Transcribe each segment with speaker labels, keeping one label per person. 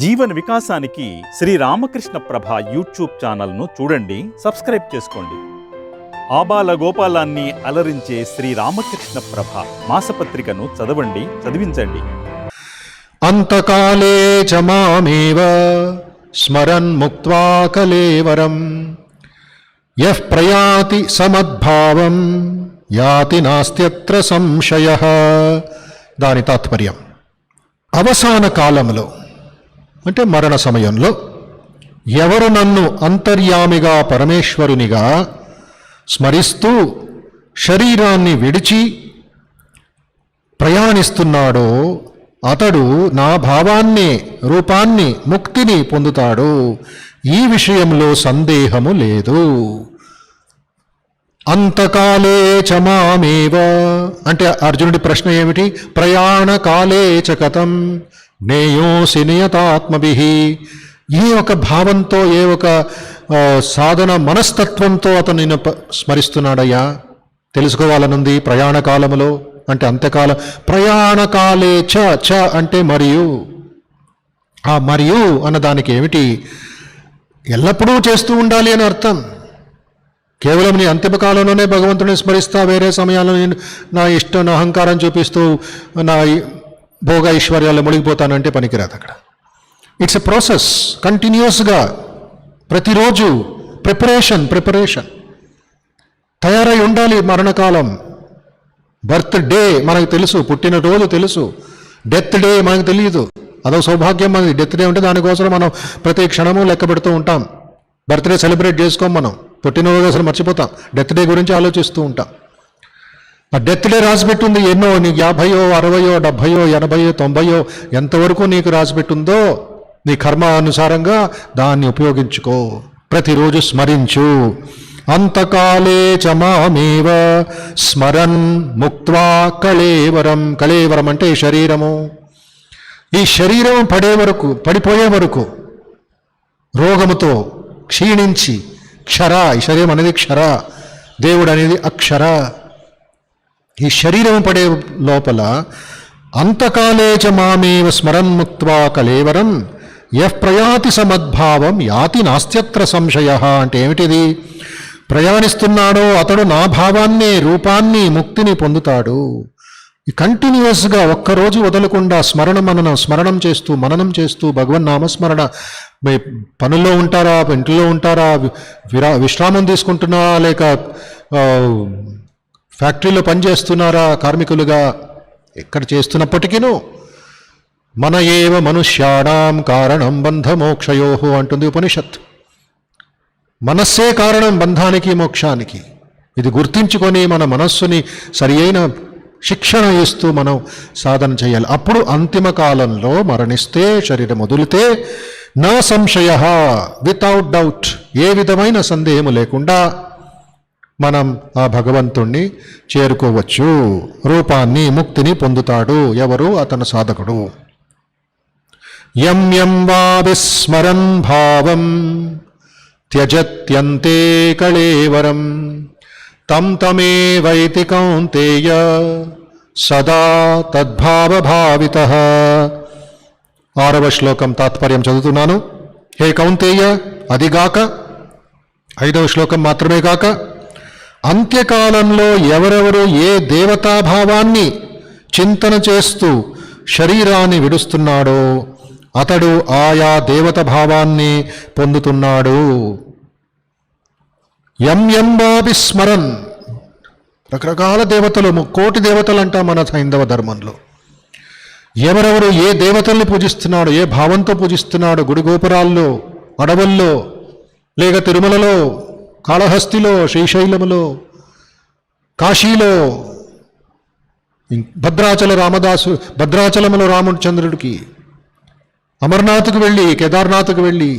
Speaker 1: జీవన వికాసానికి శ్రీ రామకృష్ణ ప్రభ యూట్యూబ్ ఛానల్ను చూడండి సబ్స్క్రైబ్ చేసుకోండి. ఆబాల గోపాలాన్ని అలరించే శ్రీ రామకృష్ణ ప్రభ మాసపత్రికను చదవండి చదివించండి.
Speaker 2: అంతకాలే చమామేవ స్మరన్ ముక్వా కలేవరం. యః ప్రయాతి సమద్భావం యాతి నాస్త్యత్ర సంశయ. దాని తాత్పర్యం. అవసాన కాలంలో అంటే మరణ సమయంలో. ఎవరు నన్ను అంతర్యామిగా పరమేశ్వరునిగా స్మరిస్తూ శరీరాన్ని విడిచి ప్రయాణిస్తున్నాడో అతడు నా భావాన్ని రూపాన్ని ముక్తిని పొందుతాడు ఈ విషయంలో సందేహము లేదు. అంతకాలే చ మామేవ. అంటే అర్జునుడి ప్రశ్న ఏమిటి? ప్రయాణకాలే చ కథం. నేయోసి నియతాత్మభి ఏ ఒక భావంతో ఏ ఒక సాధన మనస్తత్వంతో అతను నిన్ను ప- స్మరిస్తున్నాడయ్యా. తెలుసుకోవాలనుంది ప్రయాణ కాలములో. అంటే అంత్యకాలం ప్రయాణకాలే చ చ అంటే మరియు. ఆ మరియు అన్నదానికి ఏమిటి? ఎల్లప్పుడూ చేస్తూ ఉండాలి అని అర్థం. కేవలం నీ అంతిమ భగవంతుని స్మరిస్తా వేరే సమయాల్లో నేను నా ఇష్టం నా అహంకారం చూపిస్తూ నా భోగ ఐశ్వర్యాల్లో మునిగిపోతానంటే పనికిరాదు అక్కడ. ఇట్స్ ఎ ప్రాసెస్ కంటిన్యూస్గా ప్రతిరోజు ప్రిపరేషన్ ప్రిపరేషన్ తయారై ఉండాలి మరణకాలం. బర్త్ డే మనకు తెలుసు పుట్టినరోజు తెలుసు. డెత్ డే మనకు తెలియదు అదో సౌభాగ్యం మనది డెత్ డే ఉంటే దానికోసం మనం ప్రతి క్షణము లెక్క పెడుతూ ఉంటాం. బర్త్డే సెలబ్రేట్ చేసుకోం మనం. పుట్టినరోజు అసలు మర్చిపోతాం. డెత్ డే గురించి ఆలోచిస్తూ ఉంటాం. ఆ డెత్ డే రాసిపెట్టుంది. ఎన్నో నీకు యాభయో అరవయో డెబ్భయో ఎనభయో తొంభయో ఎంతవరకు నీకు రాసిపెట్టిందో నీ కర్మ అనుసారంగా దాన్ని ఉపయోగించుకో. ప్రతిరోజు స్మరించు. అంతకాలే చ మామేవ స్మరన్ ముక్వా కళేవరం. కళేవరం అంటే శరీరము. ఈ శరీరం పడే వరకు పడిపోయే వరకు రోగముతో క్షీణించి క్షర ఈ శరీరం అనేది క్షర. దేవుడు అనేది అక్షర. ఈ శరీరం పడే లోపల అంతకాలే చ మామేవ ముక్వా కలేవరం ఎఫ్ ప్రయాతి సమద్భావం యాతి నాస్త్యత్ర సంశయ అంటే ఏమిటిది? ప్రయాణిస్తున్నాడో అతడు నా భావాన్ని రూపాన్ని ముక్తిని పొందుతాడు. కంటిన్యూస్గా ఒక్కరోజు వదలకుండా స్మరణ మననం స్మరణం చేస్తూ మననం చేస్తూ భగవన్ నామస్మరణ. పనుల్లో ఉంటారా? ఇంట్లో ఉంటారా? విరా విశ్రామం తీసుకుంటున్నా లేక ఫ్యాక్టరీలో పనిచేస్తున్నారా కార్మికులుగా? ఎక్కడ చేస్తున్నప్పటికీను మన ఏవ మనుష్యాణం కారణం బంధమోక్షయో అంటుంది ఉపనిషత్ మనస్సే కారణం బంధానికి మోక్షానికి. ఇది గుర్తించుకొని మన మనస్సుని సరి అయిన శిక్షణ ఇస్తూ మనం సాధన చేయాలి. అప్పుడు అంతిమ కాలంలో మరణిస్తే శరీరం వదిలితే నా సంశయ వితౌట్ డౌట్ ఏ విధమైన సందేహము లేకుండా మనం ఆ భగవంతుణ్ణి చేరుకోవచ్చు. రూపాన్ని ముక్తిని పొందుతాడు. ఎవరు? అతను సాధకుడు. యం యం వా విస్మరన్ భావం త్యజత్యంతే కళేవరం తం తమేవైతి కౌంతేయ సదా తద్భావభావిత. ఆరవ శ్లోకం తాత్పర్యం చదువుతున్నాను. హే కౌంతేయ అదిగాక ఐదవ శ్లోకం మాత్రమే కాక అంత్యకాలంలో ఎవరెవరు ఏ దేవతాభావాన్ని చింతన చేస్తూ శరీరాన్ని విడుస్తున్నాడో అతడు ఆయా దేవత భావాన్ని పొందుతున్నాడు ఎంఎంబాబి స్మరన్. రకరకాల దేవతలు కోటి దేవతలు అంటాం మన హైందవ ధర్మంలో. ఎవరెవరు ఏ దేవతల్ని పూజిస్తున్నాడు ఏ భావంతో పూజిస్తున్నాడు గుడి గోపురాల్లో అడవుల్లో లేక తిరుమలలో కాళహస్తిలో శ్రీశైలములో కాశీలో భద్రాచల రామదాసు భద్రాచలములో రామచంద్రుడికి అమర్నాథ్కు వెళ్ళి కేదార్నాథ్కు వెళ్ళి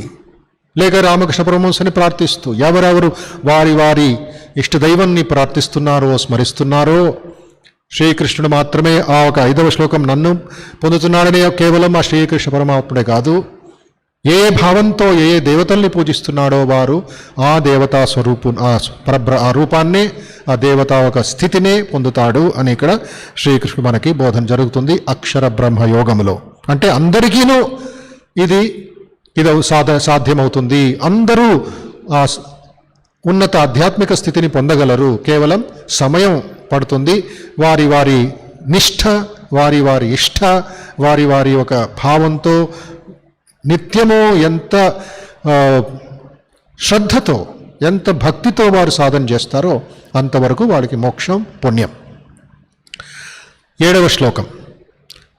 Speaker 2: లేక రామకృష్ణ పరమహంసని ప్రార్థిస్తూ ఎవరెవరు వారి వారి ఇష్టదైవాన్ని ప్రార్థిస్తున్నారో స్మరిస్తున్నారో శ్రీకృష్ణుడు మాత్రమే ఆ ఒక ఐదవ శ్లోకం నన్ను పొందుతున్నాడని కేవలం ఆ శ్రీకృష్ణ పరమాత్ముడే కాదు. ఏ ఏ భావంతో ఏ ఏ దేవతల్ని పూజిస్తున్నాడో వారు ఆ దేవతా స్వరూపు ఆ పరబ్ర ఆ రూపాన్నే ఆ దేవత ఒక స్థితినే పొందుతాడు అని ఇక్కడ శ్రీకృష్ణుడు మనకి బోధన జరుగుతుంది అక్షర బ్రహ్మ యోగములో. అంటే అందరికీను ఇది ఇది సాధ సాధ్యమవుతుంది. అందరూ ఆ ఉన్నత ఆధ్యాత్మిక స్థితిని పొందగలరు. కేవలం సమయం పడుతుంది. వారి వారి నిష్ఠ వారి వారి ఇష్ట వారి వారి ఒక భావంతో నిత్యము ఎంత శ్రద్ధతో ఎంత భక్తితో వారు సాధన చేస్తారో అంతవరకు వాడికి మోక్షం పుణ్యం. ఏడవ శ్లోకం.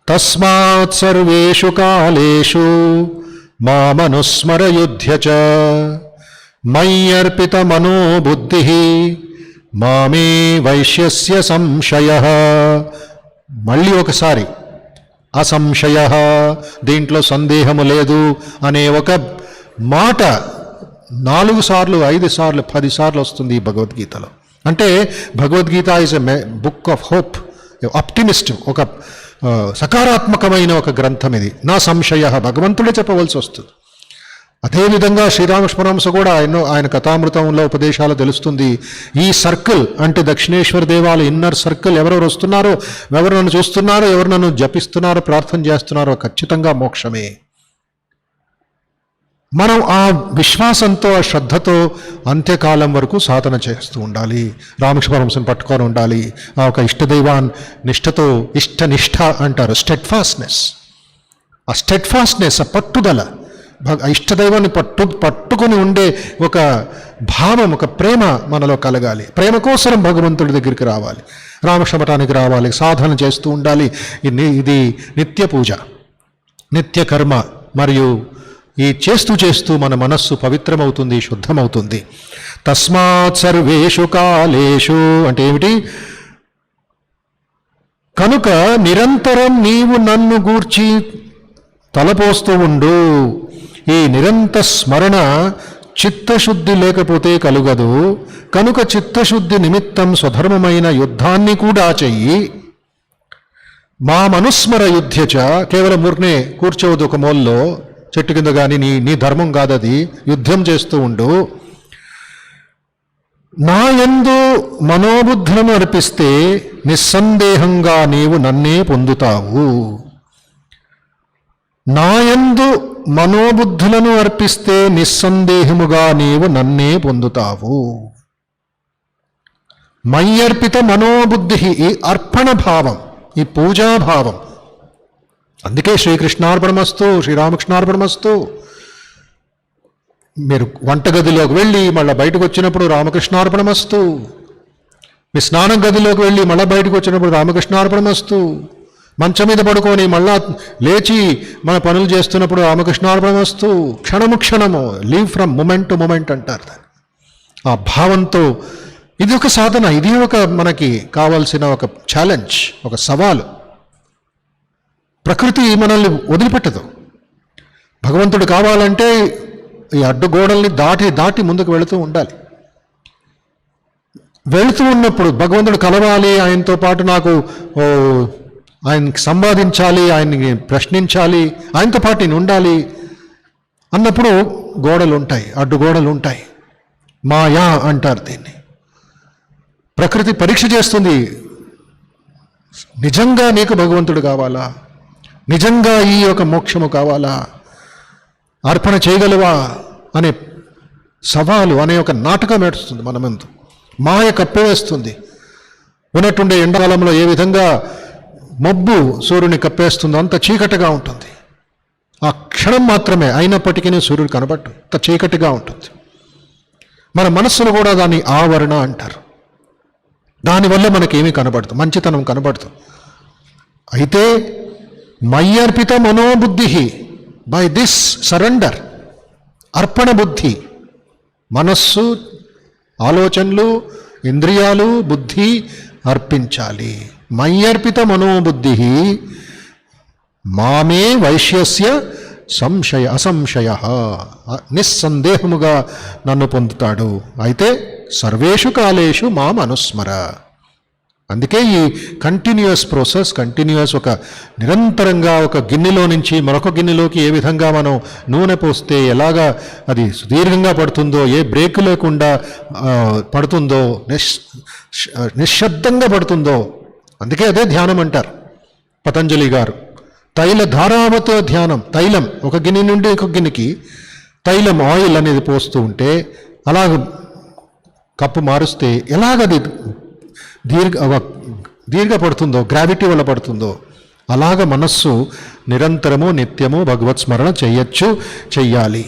Speaker 2: తస్మాత్ సర్వేషు కాలేషు మామనుస్మరయుధ్య చ మయ్యర్పిత మనోబుద్ధి మామే వైశ్యస్య సంశయ. మళ్ళీ ఒకసారి. అసంశయ. దీంట్లో సందేహము లేదు అనే ఒక మాట నాలుగు సార్లు ఐదు సార్లు పది సార్లు వస్తుంది ఈ భగవద్గీతలో. అంటే Bhagavad Gita is a book of hope optimist ఒక సకారాత్మకమైన ఒక గ్రంథం ఇది. నా సంశయ భగవంతుడే చెప్పవలసి వస్తుంది. అదేవిధంగా శ్రీరామస్మరంస కూడా ఎన్నో ఆయన కథామృతంలో ఉపదేశాలు తెలుస్తుంది. ఈ సర్కిల్ అంటే దక్షిణేశ్వర దేవాల ఇన్నర్ సర్కిల్ ఎవరెవరు వస్తున్నారో ఎవరు నన్ను చూస్తున్నారో ఎవరు నన్ను జపిస్తున్నారో ప్రార్థన చేస్తున్నారో ఖచ్చితంగా మోక్షమే. మనం ఆ విశ్వాసంతో ఆ శ్రద్ధతో అంత్యకాలం వరకు సాధన చేస్తూ ఉండాలి. రామకృష్ణపరమశని పట్టుకొని ఉండాలి. ఆ ఒక ఇష్టదైవాన్ నిష్ఠతో ఇష్టనిష్ఠ అంటారు స్టెడ్ఫాస్ట్నెస్ ఆ స్టెడ్ఫాస్ట్నెస్ ఆ పట్టుదల ఇష్టదైవాన్ని పట్టు పట్టుకొని ఉండే ఒక భావం ఒక ప్రేమ మనలో కలగాలి. ప్రేమ కోసం భగవంతుడి దగ్గరికి రావాలి. రామక్షమటానికి రావాలి సాధన చేస్తూ ఉండాలి. ఇది ఇది నిత్య పూజ నిత్య కర్మ మరియు ఈ చేస్తూ చేస్తూ మన మనస్సు పవిత్రమవుతుంది శుద్ధమవుతుంది. తస్మాత్ సర్వేషు కాలేషు అంటే ఏమిటి? కనుక నిరంతరం నీవు నన్ను గూర్చి తలపోస్తూ ఉండు. ఈ నిరంత స్మరణ చిత్తశుద్ధి లేకపోతే కలుగదు. కనుక చిత్తశుద్ధి నిమిత్తం స్వధర్మమైన యుద్ధాన్ని కూడా చెయ్యి. మా మనుస్మర యుద్ధ్యచ కేవలం ఊరినే కూర్చోవద్దు ఒక మూలలో. చెట్టు కింద కానీ నీ నీ ధర్మం కాదది. యుద్ధం చేస్తూ ఉండు. నా యందు మనోబుద్ధులను అర్పిస్తే నిస్సందేహంగా నీవు నన్నే పొందుతావు. నాయందు మనోబుద్ధులను అర్పిస్తే నిస్సందేహముగా నీవు నన్నే పొందుతావు. మయ్యర్పిత మనోబుద్ధి ఈ అర్పణ భావం ఈ పూజాభావం అందుకే శ్రీకృష్ణార్పణమస్తు శ్రీరామకృష్ణార్పణమస్తు. మీరు వంటగదిలోకి వెళ్ళి మళ్ళీ బయటకు వచ్చినప్పుడు రామకృష్ణార్పణమస్తు. మీ స్నానం గదిలోకి వెళ్ళి మళ్ళీ బయటకు వచ్చినప్పుడు రామకృష్ణార్పణమస్తు. మంచం మీద పడుకొని మళ్ళా లేచి మన పనులు చేస్తున్నప్పుడు రామకృష్ణార్పణమస్తు క్షణము క్షణము leave from moment to moment అంటారు దాన్ని. ఆ భావంతో ఇది ఒక సాధన ఇది ఒక మనకి కావాల్సిన ఒక ఛాలెంజ్ ఒక సవాలు. ప్రకృతి మనల్ని వదిలిపెట్టదు. భగవంతుడు కావాలంటే ఈ అడ్డుగోడల్ని దాటి దాటి ముందుకు వెళుతూ ఉండాలి. వెళుతూ ఉన్నప్పుడు భగవంతుడు కలవాలి ఆయనతో పాటు నాకు ఆయనకి సంవాదించాలి ఆయన్ని ప్రశ్నించాలి ఆయనతో పాటు నేను ఉండాలి అన్నప్పుడు గోడలు ఉంటాయి అడ్డుగోడలు ఉంటాయి మాయా అంటారు దీన్ని. ప్రకృతి పరీక్ష చేస్తుంది. నిజంగా నీకు భగవంతుడు కావాలా? నిజంగా ఈ యొక్క మోక్షము కావాలా? అర్పణ చేయగలవా? అనే సవాలు అనే ఒక నాటకం ఏడుస్తుంది మనమందు. మాయ కప్పివేస్తుంది. ఉన్నట్టుండే ఎండాకాలంలో ఏ విధంగా మబ్బు సూర్యుని కప్పేస్తుందో. అంత చీకటిగా ఉంటుంది. ఆ క్షణం మాత్రమే అయినప్పటికీ సూర్యుడు కనబట్టు అంత చీకటిగా ఉంటుంది. మన మనస్సును కూడా దాన్ని ఆవరణ అంటారు. దానివల్ల మనకేమీ కనబడదు. మంచితనం కనబడదు. అయితే మయ్యర్పిత మనోబుద్ధి బై దిస్ సరెండర్ అర్పణ బుద్ధి మనస్సు ఆలోచనలు ఇంద్రియాలు బుద్ధి అర్పించాలి. మయ్యర్పిత మనోబుద్ధి మామే వైశ్యస్య సంశయ అసంశయ నిస్సందేహముగా నన్ను పొందుతాడు. అయితే సర్వేషు కాలేషు మాం అనుస్మర. అందుకే ఈ కంటిన్యూస్ ప్రాసెస్ కంటిన్యూస్ ఒక నిరంతరంగా ఒక గిన్నెలో నుంచి మరొక గిన్నెలోకి ఏ విధంగా మనం నూనె పోస్తే ఎలాగా అది సుదీర్ఘంగా పడుతుందో ఏ బ్రేక్ లేకుండా పడుతుందో నిశ్ నిశ్శబ్దంగా పడుతుందో అందుకే అదే ధ్యానం అంటారు. పతంజలి గారు తైల ధారావతో ధ్యానం తైలం ఒక గిన్నె నుండి ఒక గిన్నెకి తైలం ఆయిల్ అనేది పోస్తూ ఉంటే అలాగ కప్పు మారుస్తే ఎలాగది దీర్ఘ దీర్ఘ పడుతుందో గ్రావిటీ వల్ల పడుతుందో అలాగ మనస్సు నిరంతరము నిత్యము భగవత్ స్మరణ చేయొచ్చు చెయ్యాలి.